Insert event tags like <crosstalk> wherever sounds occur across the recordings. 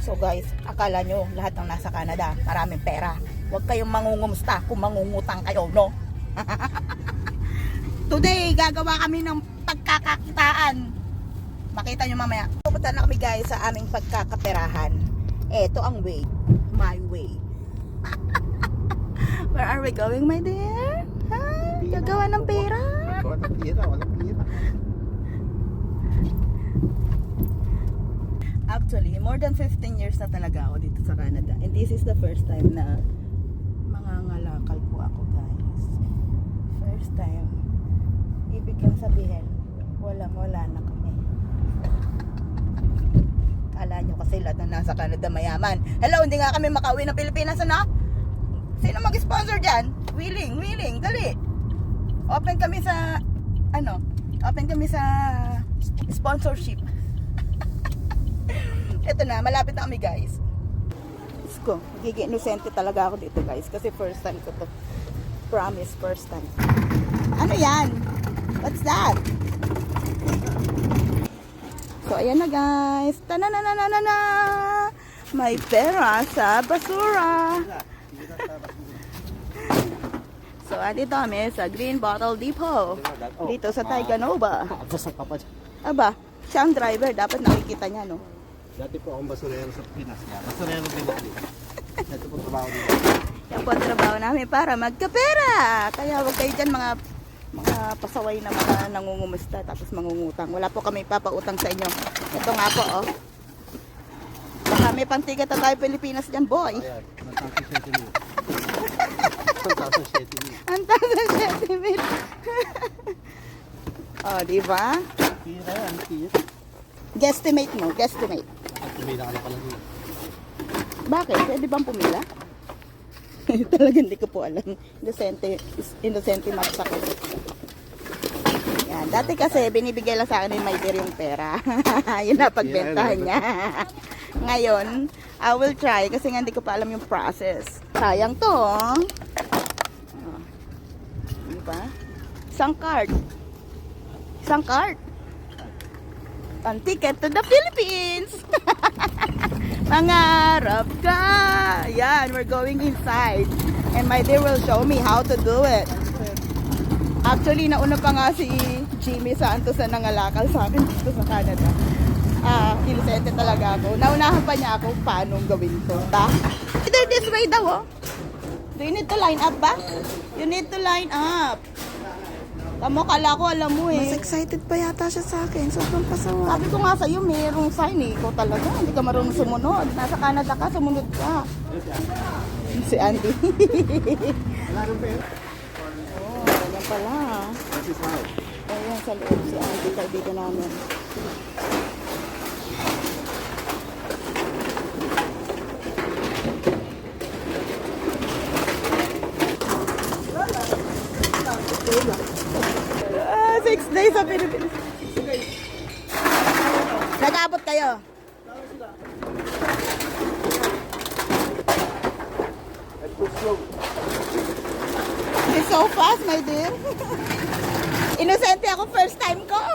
So guys, akala nyo lahat ng nasa Canada, maraming pera. Huwag kayong mangungumusta kung mangungutang kayo, no? <laughs> Today, gagawa kami ng pagkakakitaan. Makita nyo mamaya. Pupunta na kami guys sa aming pagkakaperahan. Eto ang way. My way. <laughs> Where are we going, my dear? Ha? Gagawa ng pera? Walang pira, walang Actually, more than 15 years na talaga ako dito sa Canada. And this is the first time na mangangalakal po ako, guys. First time. Ibig kang sabihin, wala-wala na kami. Kala nyo kasi lahat na nasa Canada mayaman. Hello, hindi nga kami makauwi ng Pilipinas, ano? Sino mag-sponsor dyan? Willing, willing, dali. Open kami sa, ano, open kami sa sponsorship. Ito na, malapit na kami guys. Diyos ko, magiging inosente talaga ako dito guys. Kasi first time ko to. Promise, first time. Ano yan? What's that? So, ayan na guys. Tananananana! May pera sa basura. <laughs> So, andito kami sa Green Bottle Depot. Dito sa Taiganova. <laughs> Pa dyan. Aba, siya ang driver. Dapat nakikita niya, no? Dati po akong basurero sa Pinas. Kaya basurero din ako dito. Dati po trabaho dito. Yan po ang trabaho namin para magkapera. Kaya huwag kayo dyan mga mga pasaway na mga nangungumusta tapos mangungutang. Wala po kami papautang sa inyo. Ito nga po, oh. Baka may pantigat na tayo Pilipinas dyan, boy. Ayan, 1,007 mil. 1,007 mil. Ang taas ng sentiment. <laughs> oh, di ba? Guesstimate mo, guesstimate. Tumila ka na pala. Bakit? Pwede bang pumila? <laughs> Talaga hindi ko po alam. Innocente, innocente max ako. Yan. Dati kasi binibigay lang sa akin ni my dear yung pera. <laughs> Yun na pagbentahan niya. <laughs> Ngayon, I will try kasi nga hindi ko pa alam yung process. Sayang to. Oh. Diba? Isang card. Isang card. Ang ticket to the Philippines. Mangarap ka. Yan, we're going inside. And my dear will show me how to do it. Actually, nauna pa nga si Jimmy Santos na nangalakal sa akin dito sa Canada. Ah, inosente talaga ako. Naunahan pa niya ako paano gawin to. Ta? Either this way daw, oh. Do you need to line up ba? You need to line up. Tamo, kala ko alam mo eh. Mas excited pa yata siya sa akin. Sobrang pasawa. Sabi ko nga sa'yo, mayroong sign eh. Ikaw talaga, hindi ka marunong sumunod. Nasa Canada ka, sumunod ka. Si Andy. Wala rin pera. oh, ganyan pala. Ayan, sa loob si Andy, kaibigan namin. Ah, six days sa Pilipinas. Nag-abot kayo? It's so fast, my dear. <laughs> Inosente ako first time ko. <laughs>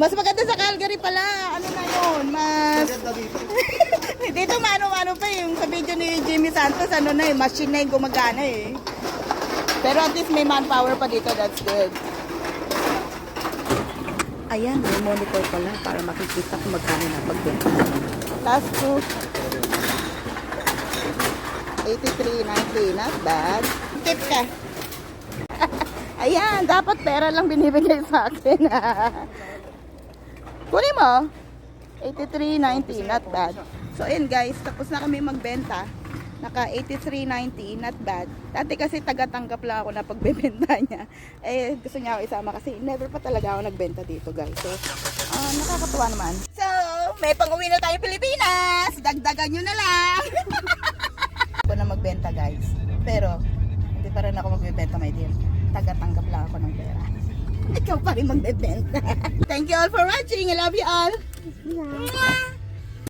Mas maganda sa Calgary pala. Ano na yun? Mas... <laughs> Dito. Mano-mano pa yung sa video ni Jimmy Santos. Ano na eh, machine na yung gumagana eh. Pero at least may manpower pa dito. That's good. Ayan, may monitor pala para makikita kung magkano na pagbenta. Last two. 83.90, not bad. Tip ka. <laughs> Ayan, dapat pera lang binibigay sa akin. <laughs> Kunin mo. 83.90, not bad. So, ayun guys, tapos na kami magbenta. Naka 83.90, not bad. Dati kasi taga-tanggap lang ako na pagbebenta <laughs> niya. Eh, gusto niya ako isama kasi never pa talaga ako nagbenta dito guys. So, ah, nakakatuwa naman. So, may pang-uwi na tayo Pilipinas! Dagdagan nyo na lang! <laughs> ako na magbenta guys. Pero, hindi pa rin ako magbebenta my dear. Taga-tanggap lang ako ng pera. <laughs> Ikaw pa rin magbebenta. Thank you all for watching. I love you all. Mwah!